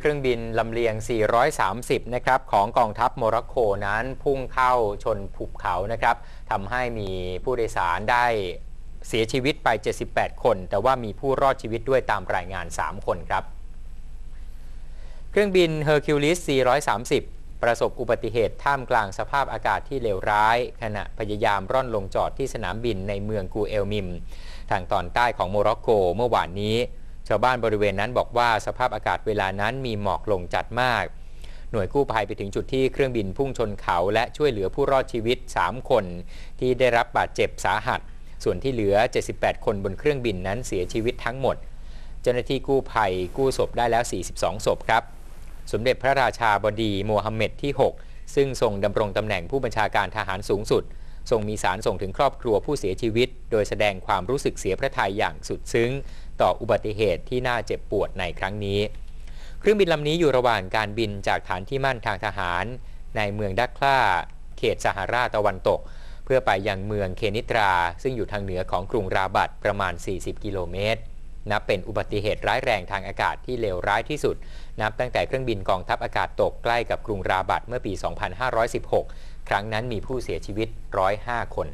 เครื่องบินลำเลียง 430 นะครับของกองทัพโมร็อกโกนั้นพุ่งเข้าชนภูเขานะครับทำให้มีผู้โดยสารได้เสียชีวิตไป 78 คน แต่ว่ามีผู้รอดชีวิตด้วยตามรายงาน 3 คนครับ เครื่องบิน Hercules 430ประสบอุบัติเหตุท่ามกลางสภาพอากาศที่เลวร้าย ขณะพยายามร่อนลงจอดที่สนามบินในเมืองกูเอลมิม ทางตอนใต้ของโมร็อกโกเมื่อวานนี้ ชาวบ้านบริเวณนั้นบอกว่าสภาพอากาศเวลานั้นมีหมอกลงจัดมาก หน่วยกู้ภัยไปถึงจุดที่เครื่องบินพุ่งชนเขา และช่วยเหลือผู้รอดชีวิต 3 คน ที่ได้รับบาดเจ็บสาหัส ส่วนที่เหลือ 78 คนบนเครื่องบินนั้นเสียชีวิตทั้งหมด เจ้าหน้าที่กู้ภัยกู้ศพได้แล้ว 42 ศพครับ สมเด็จพระราชาบดีโมฮัมเหม็ดที่ 6 ซึ่งทรงดำรงตำแหน่งผู้บัญชาการทหารสูงสุดทรงมีสารส่งถึงครอบครัวผู้เสียชีวิต โดยแสดงความรู้สึกเสียพระทัยอย่างสุดซึ้ง ต่ออุบัติเหตุที่น่าเจ็บปวดในครั้งนี้ เครื่องบินลำนี้อยู่ระหว่างการบินจากฐานที่มั่นทางทหาร ในเมืองดักคลาเขตซาฮาราตะวันตก เพื่อไปยังเมืองเคนิตรา ซึ่งอยู่ทางเหนือของกรุงราบัตประมาณ 40 กิโลเมตรนับเป็นอุบัติเหตุร้ายแรงทางอากาศที่เลวร้ายที่สุด นับตั้งแต่เครื่องบินกองทัพอากาศตกใกล้กับกรุงราบัตเมื่อปี 2516 ครั้งนั้นมีผู้เสียชีวิต 105 คน